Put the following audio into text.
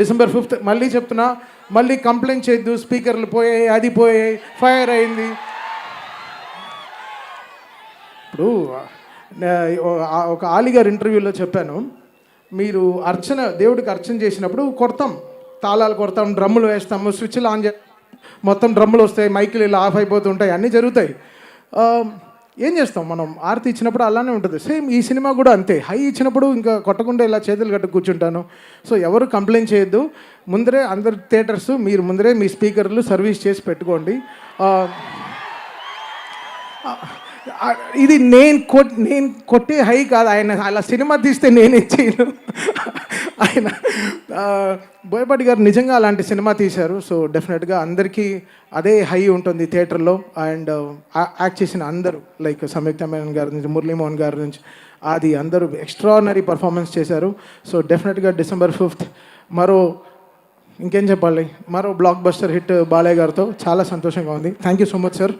December fifth మళ్ళీ చెప్తున్నా మళ్ళీ కంప్లైంట్ చేయొద్దు స్పీకర్లు పోయాయి అది పోయాయి ఫైర్ అయింది. ఇప్పుడు ఒక ఆలిగారు ఇంటర్వ్యూలో చెప్పాను మీరు అర్చన దేవుడికి అర్చన చేసినప్పుడు కొడతాం తాళాలు కొడతాం డ్రమ్ములు వేస్తాము స్విచ్లు ఆన్ చే మొత్తం డ్రమ్ములు వస్తాయి మైకులు ఇలా ఆఫ్ అయిపోతుంటాయి అన్నీ జరుగుతాయి. ఏం చేస్తాం? మనం ఆర్తి ఇచ్చినప్పుడు అలానే ఉంటుంది. సేమ్ ఈ సినిమా కూడా అంతే. హై ఇచ్చినప్పుడు ఇంకా కొట్టకుండా ఇలా చేతులు కట్టు కూర్చుంటాను. సో ఎవరు కంప్లైంట్ చేయొద్దు. ముందరే అందరు థియేటర్స్ మీరు ముందరే మీ స్పీకర్లు సర్వీస్ చేసి పెట్టుకోండి. ఇది నేను కొట్ నేను కొట్టే హై కాదు. ఆయన అలా సినిమా తీస్తే నేనే చేయను. ఆయన బోయపాటి గారు నిజంగా అలాంటి సినిమా తీశారు. సో డెఫినెట్గా అందరికీ అదే హై ఉంటుంది థియేటర్లో. అండ్ యాక్ట్ చేసిన అందరూ లైక్ సంయుక్త మేనన్ గారి నుంచి మురళీమోహన్ గారి నుంచి అది అందరూ ఎక్స్ట్రానరీ పర్ఫార్మెన్స్ చేశారు. సో డెఫినెట్గా డిసెంబర్ ఫిఫ్త్ మరో ఇంకేం చెప్పాలి? మరో బ్లాక్ బస్టర్ హిట్ బాలయ్య గారితో చాలా సంతోషంగా ఉంది. Thank you so much sir.